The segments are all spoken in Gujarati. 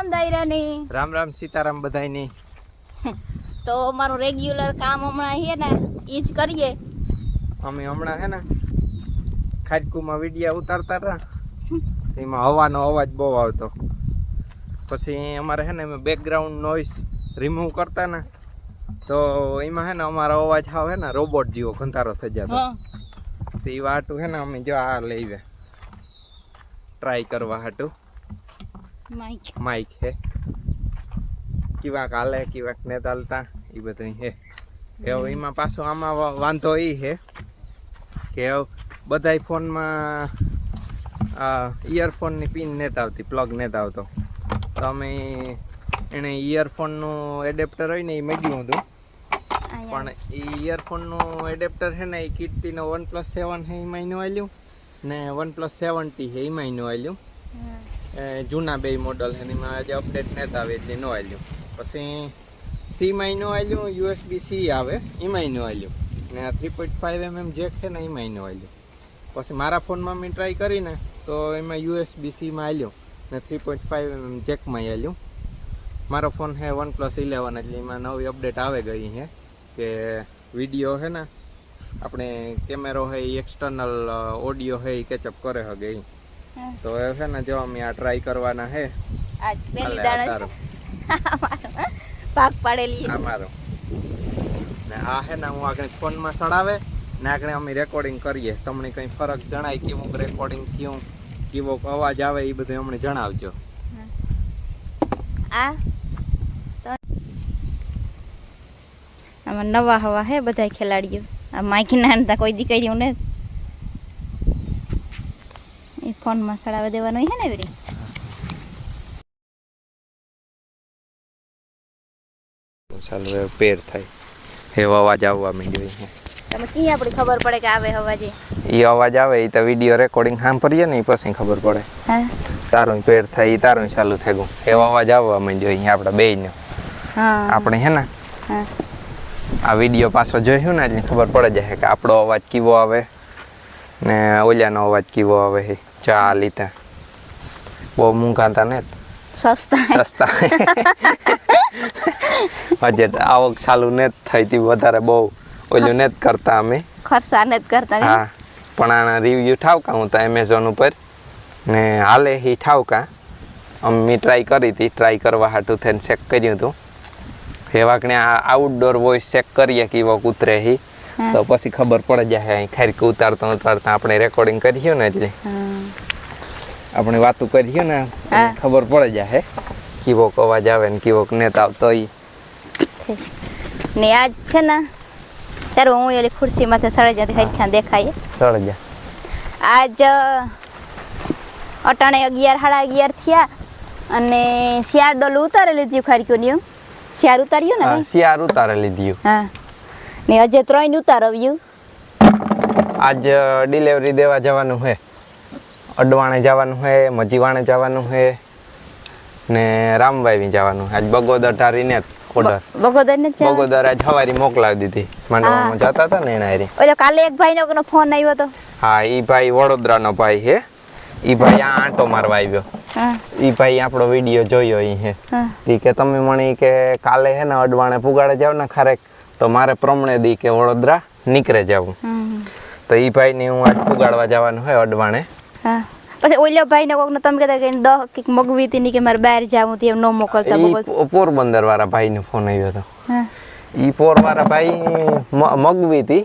રામ દાયરાની. રામ રામ સીતારામ બધાયની. તો મારું રેગ્યુલર કામ હમણાં છે ને એ જ કરીએ. અમે હમણાં હે ને ખાટકુમાં વિડિયા ઉતારતા હતા. એમાં હવાનો અવાજ બહુ આવતો. પછી અમારે છે ને અમે બેકગ્રાઉન્ડ નોઈસ રિમૂવ કરતા ને તો એમાં હે ને અમારો અવાજ હે ને રોબોટ જેવો ઘંટારો થઈ જતો. તો એ વાટું હે ને અમે જો આ લઈએ ટ્રાય કરવા હાટું. માઈક માઇક હે? કિવાક હાલે કિવાક ને ચાલતા એ બધું હે એવું એમાં પાછું આમાં વાંધો એ હે? કે બધાય ફોનમાં ઇયરફોનની પિન નથી આવતી પ્લગ નથી આવતો. તો અમે એને ઇયરફોનનું એડેપ્ટર હોય ને એ મેળવ્યું હતું. પણ એ ઇયરફોનનું એડેપ્ટર છે ને એ કીર્તિનો વન પ્લસ સેવન છે એમાં એનું આલ્યું. ને વન પ્લસ સેવન્ટી છે એમાં એનું આલ્યું. એ જૂના બે મોડલ છે એમાં આજે અપડેટ નથી આવે એટલે નો આવ્યું પછી સીમાં એનું આલ્યું યુએસબી સી આવે એમાં આવ્યું આલ્યું. ને three point five mm jack છે ને એમાં આવ્યું પછી મારા ફોનમાં મેં ટ્રાય કરીને તો એમાં યુએસબી સીમાં આવ્યું ને થ્રી પોઈન્ટ ફાઈવ એમએમ જેકમાં આવ્યું મારો ફોન છે વન પ્લસ ઇલેવન એટલે એમાં નવી અપડેટ આવે ગઈ છે કે વીડિયો છે ને, આપણે કેમેરો છે એ એક્સટર્નલ ઓડિયો છે એ કેચઅપ કરે હગે ઈ. તો એ છે ને જો અમે આ ટ્રાય કરવાના હે. આજ પેલી દાણા પાક પાડેલી આ મારો. ને આ હે ને હું આગળ ફોનમાં સડાવે ને આગળ અમે રેકોર્ડિંગ કરીએ. તમને કંઈ ફરક જણાય કેવું રેકોર્ડિંગ થયું કેવો અવાજ આવે એ બધું અમને જણાવજો. આ આમાં નવા હવા હે બધા ખેલાડીઓ. આ માઇક નાનતા કોઈ દી કર્યું ને એ ફોનમાં સડાવવા દેવાનું હે ને એવી ચાલો પેર થાય. એવો અવાજ આવવા માંડ્યો છે તમે કી આપણી ખબર પડે કે આવે એ અવાજ આવે એ તો વીડિયો રેકોર્ડિંગ સાંભળીએ ને એ પછી ખબર પડે. હા. તારું પેર થાય એ તારું ચાલુ થઈ ગયું. એવો અવાજ આવવા માંડ્યો અહીંયા આપણે બેયનો. હા. આપણે હે ને? આ વીડિયો પાછો જોયું ને એટલે ખબર પડે જાય કે આપણો અવાજ કેવો આવે ને ઓલિયાનો અવાજ કેવો આવે છે ચા લીધા બહુ મૂંઘાતા ને સસ્તા સસ્તા હજે આવક ચાલુ ને થઈ હતી વધારે બહુ ઓલું ને કરતા અમે ખર્ચા નથી કરતા હા પણ આના રિવ્યુ ઠાવકા હું તો એમેઝોન ઉપર ને હાલે હી ઠાવકા અમે ટ્રાય કરી હતી ટ્રાય કરવા હાટું થઈને ચેક કર્યું હતું એ વાકણે આ આઉટડોર વોઇસ ચેક કરીએ કે એવો ઉતરે હી તો પછી ખબર પડે જાય અહીં ખારીક ઉતારતા ઉતારતા આપણે રેકોર્ડિંગ કર્યું ને એટલે. આપણે વાતું કરીએ ને હા. ખબર પડે જાય કીવોક અવાજ આવે ને કીવોક નેત આવતો ઈ. ને આજ છે ને ચાલો હું એલી ખુરશી માથે સળજા જતી હરખ્યા દેખાય સળજા આજ અટાણે અગિયાર સાડા અગિયાર થયા અને શિયાર ડોલ ઉતારે લીધી નિયમ શિયાર ઉતાર્યું ને હા? શિયાર ઉતારે લીધી હા. ને હજે ત્રણ ઉતારવ્યું. આજ ડિલિવરી દેવા જવાનું છે અડવાણે જવાનું છે મજીવાણે જવાનું છે ને રામવાવી જવાનું આજ બગોદર ટારીને ઓર્ડર. બગોદર ને બગોદર આજ સવારી મોકલાવી દીધી. માંડવામાં જતા હતા ને એના ઓલો કાલે એક ભાઈ નો ફોન આવ્યો હતો હા ઈ ભાઈ વડોદરા નો ભાઈ છે ઈ ભાઈ આ આંટો મારવા આવ્યો. ઈ ભાઈ આપણો વીડિયો જોયો ઈ હે. ઈ કે તમે મને કે કાલે હે ને અડવાણે પુગાડે જાવ ને ખરેક તો મારે પ્રમણે દી કે વડોદરા નીકળે જવું. તો ઈ ભાઈને હું આજ પુગાડવા જવાનું હોય અડવાણે. હા પછી ઓલો ભાઈને કોક તમે કહેતા કે દહ કંઈક મગવી હતી ની કે મારે બહાર જાવું હતી એમ ન મોકલતા પોરબંદર વાળા ભાઈ નો ફોન આવ્યો હતો ઈ પોર વાળા ભાઈ મગવી હતી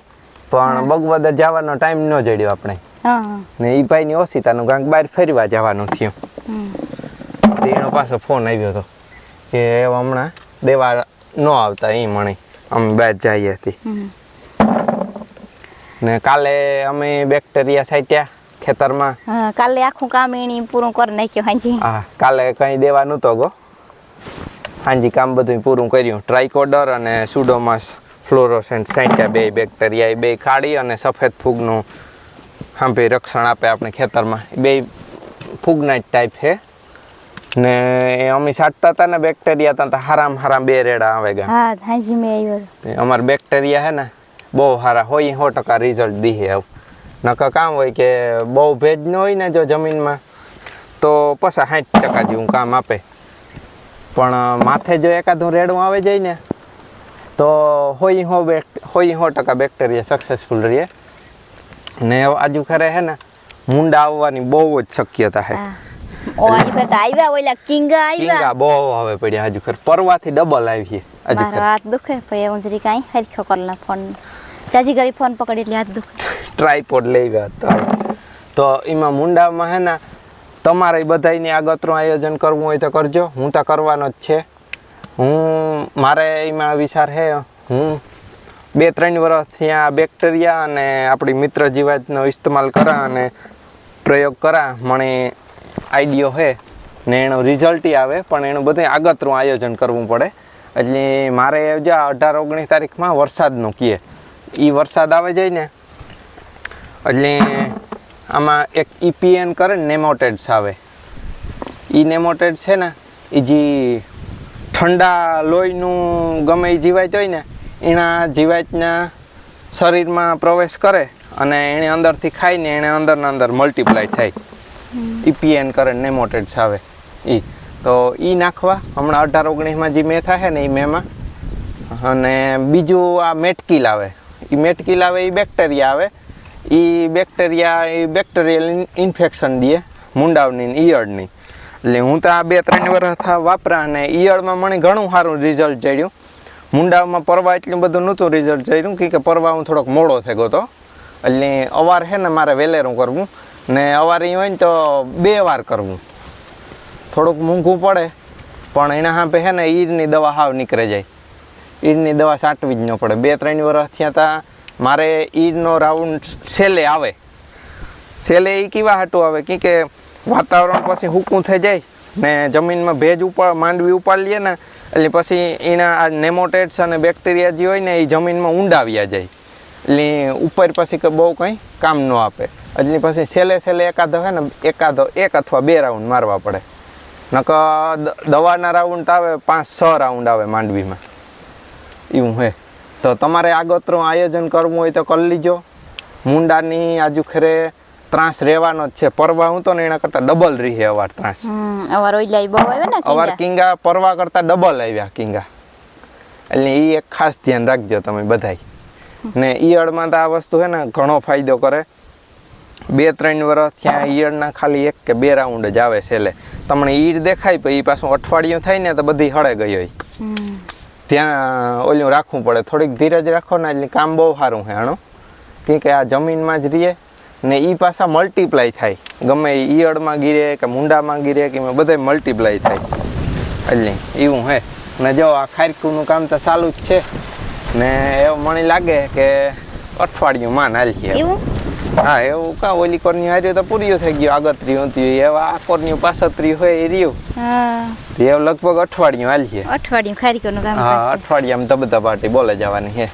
પણ બગવદર જવાનો ટાઈમ ન જડ્યો આપણે ને ઈ ભાઈની ઓશિતાનું કાંઈક બહાર ફરવા જવાનું થયું. એનો પાછો ફોન આવ્યો હતો કે હમણાં દેવા ન આવતા એ મણે અમે બહાર જઈએ હતી ને કાલે અમે બેક્ટેરિયા સાટ્યા ખેતરમાં? હા કાલે આખું કામ એણી પૂરું કરી નાખ્યું હાજી. હા કાલે કંઈ દેવાનું તો ગો. હાંજી કામ બધું પૂરું કર્યું. ટ્રાઇકોડર અને સુડોમાસ ફ્લોરોસેન્ટ સેન્ટા બે બેક્ટેરિયા એ બે ખાડી અને સફેદ ફૂગનું હાંભી રક્ષણ આપે આપણે ખેતરમાં. એ બે ફૂગના જ ટાઈપ છે. ને એ અમે સાટતા હતા ને બેક્ટેરિયા હતા હારામ હારામ બે રેડા આવે ગયા હા હાજી મેં આવ્યો. અમારે બેક્ટેરિયા હે ને બહુ સારા હોય સો ટકા રિઝલ્ટ દીહે આવું. નકર કામ હોય કે બહુ ભેજ ન હોય ને જો જમીનમાં તો પછી સાઠ ટકા જેવું કામ આપે. પણ માથે જો એકાદું રેડું આવે જાય ને તો હોય હો બેક હોય હો ટકા બેક્ટેરિયા સક્સેસફુલ રહીએ ને આજુ ખરે હે ને મુંડા આવવાની બહુ જ શક્યતા છે ઓ આની પર તો આવ્યા ઓલા કિંગા બહુ આવે પડ્યા આજુ ખર. પરવાથી ડબલ આવી છે આજુ મારો હાથ દુખે પછી હું જરી કાંઈ હરખો કરના ફોન ચાજી ઘડી ફોન પકડી એટલે હાથ દુખે. ટ્રાયપોડ લેવા હતા. તો એમાં મુંડામાં હે ને, તમારે બધાને આગતરું આયોજન કરવું હોય તો કરજો. હું તો કરવાનો જ છે. હું, મારે એમાં વિચાર છે હું બે ત્રણ વર્ષથી આ બેક્ટેરિયા અને આપણી મિત્ર જીવાતનો ઇસ્તેમાલ કરા અને પ્રયોગ કરા. મને આઈડિયો છે ને એનું રિઝલ્ટ આવે, પણ એનું બધું આગતરું આયોજન કરવું પડે. એટલે મારે જ્યાં અઢાર ઓગણીસ તારીખમાં વરસાદનું કીએ. એ વરસાદ આવે જાય ને એટલે આમાં એક ઈપીએન કરે ને નેમોટેડ્સ આવે. એ નેમોટેડ છે ને એ જે ઠંડા લોહીનું ગમે એ જીવાત હોય ને એના જીવાતના શરીરમાં પ્રવેશ કરે અને એને અંદરથી ખાઈને એને અંદરના અંદર મલ્ટીપ્લાય થાય. ઈપીએન કરે નેમોટેડ્સ આવે એ તો એ નાખવા. હમણાં અઢાર ઓગણીસમાં જે મેં થાય ને એ મેમાં અને બીજું આ મેટકીલ આવે. એ મેટકીલ આવે એ બેક્ટેરિયા આવે. એ બેક્ટેરિયા એ બેક્ટેરિયલ ઇન્ફેક્શન દે, મુંડાવની ઈયળની. એટલે હું તો આ બે ત્રણ વર્ષ વાપરા અને ઈયળમાં મને ઘણું સારું રિઝલ્ટ ચડ્યું મુંડાવમાં પરવા એટલું બધું નહોતું રિઝલ્ટ ચડ્યું કે પરવા હું થોડોક મોડો થઈ ગયો હતો. એટલે અવાર છે ને મારે વેલેરું કરવું, ને અવાર એ હોય ને તો બે વાર કરવું. થોડુંક મોંઘું પડે, પણ એના હાંપે છે ને ઈરની દવા હાવ નીકળે જાય. ઈડની દવા સાટવી જ ન પડે. બે ત્રણ વર્ષ થયા તા મારે ઈડનો રાઉન્ડ છેલ્લે આવે. છેલ્લે એ કેવા હાટું આવે? કે કે વાતાવરણ પછી હૂકું થઈ જાય ને જમીનમાં ભેજ ઉપર માંડવી ઉપાડી લઈએ ને, એટલે પછી એના આ નેમોટેડ્સ અને બેક્ટેરિયા જે હોય ને એ જમીનમાં ઊંડાવ્યા જાય. એટલે ઉપર પછી બહુ કંઈ કામ ન આપે. એટલે પછી છેલ્લે છેલ્લે એકાદો હે ને, એકાદો, એક અથવા બે રાઉન્ડ મારવા પડે. નક દવાના રાઉન્ડ આવે, પાંચ, છ રાઉન્ડ આવે માંડવીમાં. એવું હે. તો તમારે આગોતરું આયોજન કરવું હોય તો કરી લીજો. મુંડાની આજુ ખરે ત્રાસ રહેવાનો જ છે. પરવા હું તો ને એના કરતા ડબલ રહી અવાર ત્રાસ. અવાર ઓઈલાઈ બહુ આવે ને અવાર કિંગા પરવા કરતા ડબલ આવ્યા કિંગા. એટલે એ એક ખાસ ધ્યાન રાખજો તમે બધાય. ને ઈયળમાં તો આ વસ્તુ છે ને ઘણો ફાયદો કરે. બે ત્રણ વર્ષ ત્યાં ઈયળના ખાલી એક કે બે રાઉન્ડ જ આવે છેલ્લે. તમને ઈડ દેખાય પછી પાછું અઠવાડિયું થાય ને તો બધી હળે ગઈ હોય. ત્યાં ઓલું રાખવું પડે. થોડીક ધીરજ રાખો ને એટલે કામ બહુ સારું છે કેમ કે આ જમીનમાં જ રહીએ ને એ પાછા મલ્ટીપ્લાય થાય. ગમે ઈયળમાં ગીરે કે મુંડામાં ગીરે કે એમાં બધે મલ્ટીપ્લાય થાય. એટલે એવું હે ને જો આ ખારકુનું કામ તો ચાલુ જ છે. ને એવું મને લાગે કે અઠવાડિયું માન હાલશે. એવું? હા એવું કા ઓલી કોરની હાર્યું તો પૂર્યું થઈ ગયું આગતર્યું હતી એવા આ કોરનું પાછતર્યું હોય એ રહ્યું. હા. એ લગભગ અઠવાડિયું હાલશે અઠવાડિયું ખારીકોનું કામ હા. અઠવાડિયામાં ધબધા પાર્ટી બોલે જવાની છે.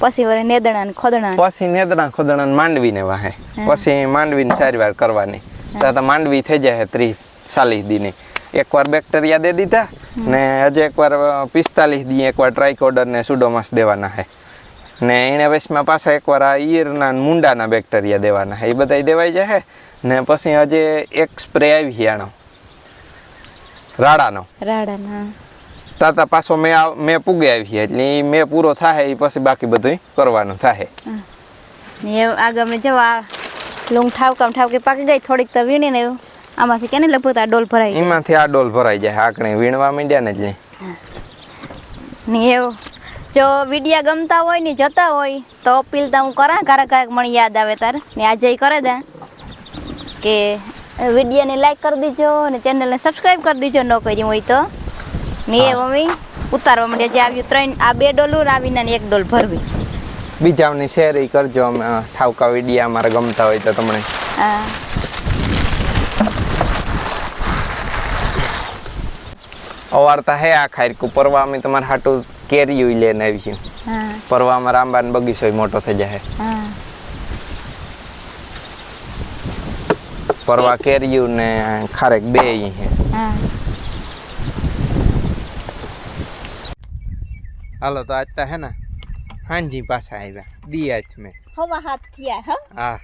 પછી વરે નેદણા ને ખોદણા પછી નેદણા ખોદણા ને માંડવીને વાહે પછી માંડવીને સારી વાર કરવાની. તો તો માંડવી થઈ જાય ત્રીસ ચાલીસ દીની. એકવાર બેક્ટેરિયા દે દીધા ને હજી એકવાર પિસ્તાલીસ દી એકવાર ટ્રાયકોડર ને સુડોમાસ દેવાના છે ને એને વચમાં પાછા એકવાર આ ઈયરના મુંડાના બેક્ટેરિયા દેવાના એ બધા દેવાઈ જાય ને પછી આજે એક સ્પ્રે આવી આનો. રાડાનો રાડાના તાતા પાછો મેં મેં પૂગે આવી એટલે મેં પૂરો થાય એ પછી બાકી બધું કરવાનું થાય આગળ જવા લૂંગ ઠાવકામ ઠાવકી પાકી ગઈ થોડીક તો વીણી ને એવું. આમાંથી કેને લગભગ આ ડોલ ભરાઈ એમાંથી આ ડોલ ભરાઈ જાય આકણે વીણવા માંડ્યા ને એટલે. ને એવું. જો વિડિયા ગમતા હોય ને જતા હોય તો અપીલ તો હું કરા ક્યારેક ક્યારેક મને યાદ આવે તાર. ને આજે કરે દે. કે વિડીયોને લાઈક કરી દીજો ને ચેનલને સબસ્ક્રાઈબ કરી દીજો ન કર્યું હોય તો. ને એ મમ્મી ઉતારવા માંડ્યા. જે આવ્યું ત્રણ આ બે ડોલું આવીને એક ડોલ ભરવી. બીજાઓની શેર કરજો અમે ઠાવકા વિડીયા અમારે ગમતા હોય તો તમને. હા. અવારતા હે આ ખાયરકું પરવા અમે તમારે હાટું કેરીયું લઈને આવી હા. પરવા અમારા આંબાનો બગીચો ય મોટો થઈ જાય. હા. પરવા કેરીયું ને ખારેક બે ઈ છે. હા. હાલો તો આજ તો હે ને હાંજી પાછા આવ્યા દી આજ મેં. હવા હાથ થયા હા? હા.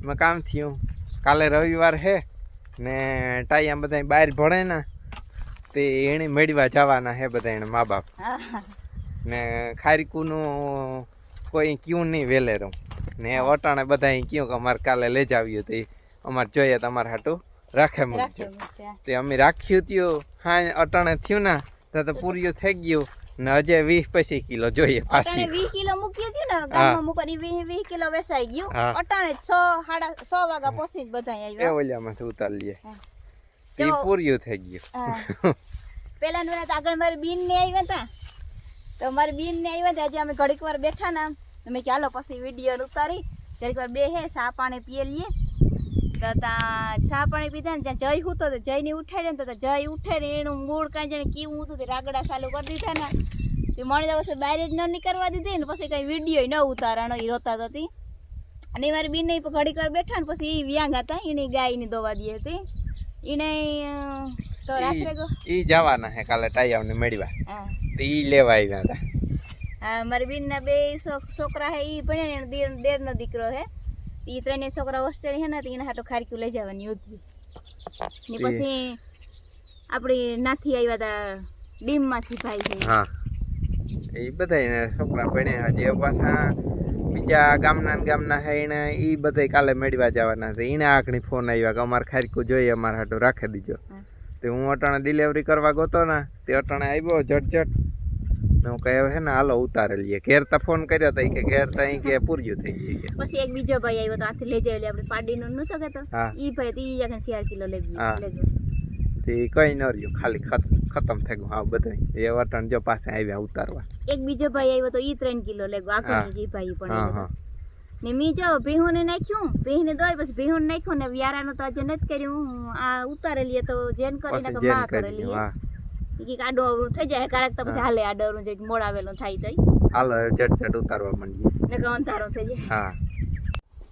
એમાં કામ થયું. કાલે રવિવાર હે ને ટાઈમ બધા બહાર ભણે ને તે એને મેળવા જવાના હે બધા એને મા બાપ ને ખારીકુનું કોઈ ક્યું નહીં વેલેરું ને વટાણે બધા કયું કે અમારે કાલે લઈ જાવ્યું તો અમારે જોઈએ તમારે હાટું રાખે મૂકજો તે અમે રાખ્યું ત્યું હા અટાણે થયું ના તો તો પૂર્યું થઈ ગયું. ને હજે વીસ પચીસ કિલો જોઈએ અટાણે પાછી વીસ કિલો મૂકી હતી ને ગામમાં મૂકવાની વીસ વીસ કિલો વેસાઈ ગયું. અટાણે છ સાડા છ વાગ્યા જ બધા એ આવ્યા ઓલિયામાંથી ઉતારી લઈએ. એ પૂર્યું થઈ ગયું. પેલા નું તો આગળ મારી બીન ને આવ્યા હતા તો મારી બીન ને આવ્યા હતા આજે અમે ઘડીક વાર બેઠા ના મેં ચાલો હાલો પછી વીડિયો ઉતારી. ઘડીક વાર બે હે સા પાણી પીએ લઈએ. તો ત્યાં ચા પાણી પીધા ને ત્યાં જય હું તો જય ને ઉઠાડે ને તો જય ઉઠે ને એનું મૂળ કાંઈ જાણે કેવું હતું રાગડા ચાલુ કરી દીધા ને. તે મણી પછી બહાર જ ન નીકળવા દીધી ને પછી કઈ વીડિયો ન ઉતારાનો એ રોતા હતી. અને મારી બેન ઘડીક વાર બેઠા ને પછી એ વ્યાંગ હતા એને ગાયની દોવા દી હતી. અ, તો રાત્રે ગો ઈ જવાના હે કાલે ટાઈમ ને મેળવા. હા. તો ઈ લેવા આવ્યા હતા. હા મારી બેનના બે છોકરા હે ઈ ભણે ને દેર દેરનો દીકરો હે. ઈ ત્રણે છોકરા હોસ્ટેલ હે ને તો એને હાટો ખારક્યું લઈ જવાની હતી ને પછી આપણી નાથી આવ્યા હતા ડીમમાંથી ભાઈ છે હા. એ બધા છોકરા ભણ્યા હજી પાછા બીજા ગામના ગામના હે એને ઈ બધા કાલે મેળવા જવાના છે. એને આખણી ફોન આવ્યા કે અમારે ખારીકું જોઈએ અમારે હાટું રાખી દીજો. તે હું અટાણે ડિલિવરી કરવા ગયો ને તે અટાણે આવ્યો જટ ને હું કહે હે ને હાલો ઉતારે લઈએ. ઘેરતા ફોન કર્યો તો કે ઘેર તો અહીં કે પૂર્યું થઈ ગયું પછી એક બીજો ભાઈ આવ્યો તો આથી લઈ જાય આપણે પાડીનો નતો કહેતો. ઈ ભાઈ તો ઈ જગન ચાર કિલો લઈ. ગયો. તે કઈ ન રહ્યું. ખાલી ખતમ થઈ ગયું. હા બધું એ વટણ જો પાસે આવ્યા ઉતારવા. એક બીજો ભાઈ આવ્યો તો ઈ ત્રણ કિલો લેગો. જે ભાઈ પણ. ને મી જો ભેહુને નાખ્યું. ભેહને દોય પછી ભેહુને નાખ્યું ને વ્યારાનું તો આજે નથી કર્યું. આ ઉતારેલી તો જેન કરીને પછી કે માં કરેલી કે આડો અવળું થઈ જાય. કાળક તો પછી. હાલે આડો અવળું જે મોડાવેલું થાય તઈ હાલ જટ જટ ઉતારવા માંડીએ. ને કે અંધારો થઈ જાય. હા.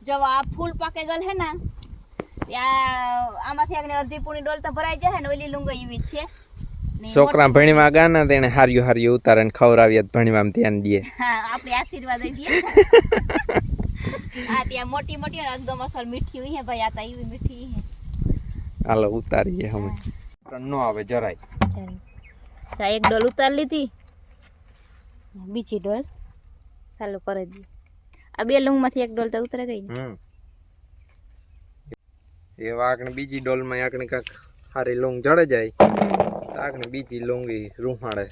જો આ ફૂલ પાકે ગલ હે ને ત્યાં આમાંથી આગળ અડધી પૂણી ડોલ તો ભરાઈ જાય ને ઓલી લુંગો એવી જ છે. છોકરા ભણીમાં ગાના તેને હાર્યું હાર્યું ઉતારે ને ખવડાવીએ ભણીમાં ધ્યાન દે. હા આપણે આશીર્વાદ હા ત્યાં મોટી મોટી એકદમ અસલ મીઠી હોય હે ભાઈ આ તો એવી મીઠી હે. હાલો ઉતારીએ અમે. નો આવે જરાય. ચા એક ડોલ ઉતાર લીધી. બીજી ડોલ ચાલુ કરી દઈએ આ બે લૂંગમાંથી એક ડોલ તો ઉતરે ગઈ હમ. એ વાકને બીજી ડોલમાં આકને કાંક હારી લોંગ જડે જાય. તો આકને બીજી લોંગી રૂહાડે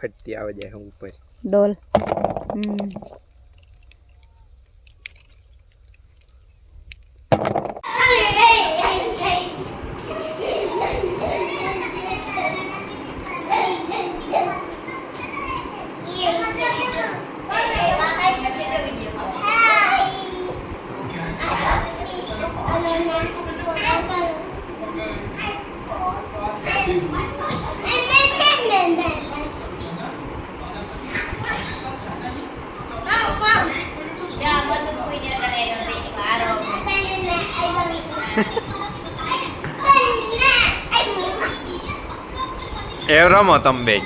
ફટતી આવે જાય ઉપર. ડોલ. હમ. એ રમો તમે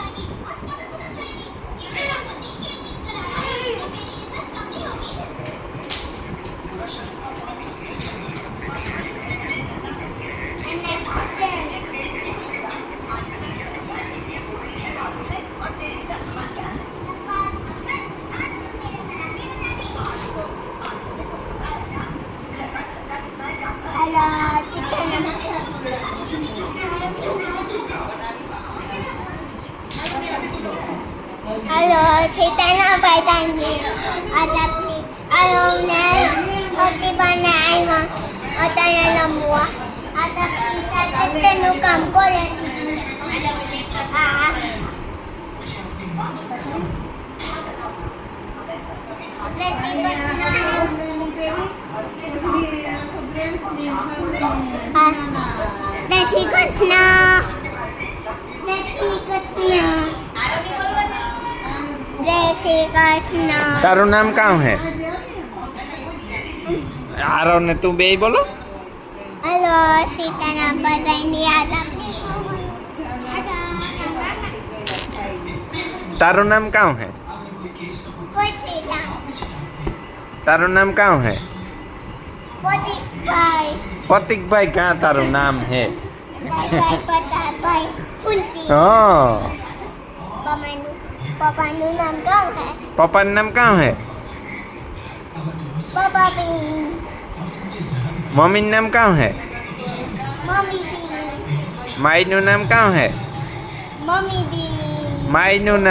આ તેનું કામ કરે. શ્રી કૃષ્ણ. તારું નામ કામ હે? આરો ને તું બે બોલો. હલો સીતાના બધાની આપી તારું નામ કામ હે? તારું નામ કામ હે? પોતિકભાઈ. પતિકભાઈ ક્યાં તારું નામ હે? પપ્પાનું નામ કામ હે? પપ્પાનું નામ કાં હે? પપ્પા બી મમ્મીનું નામ કાં હે મમ્મી બી માઈનું નામ કાં હે મમ્મી બી માઈનું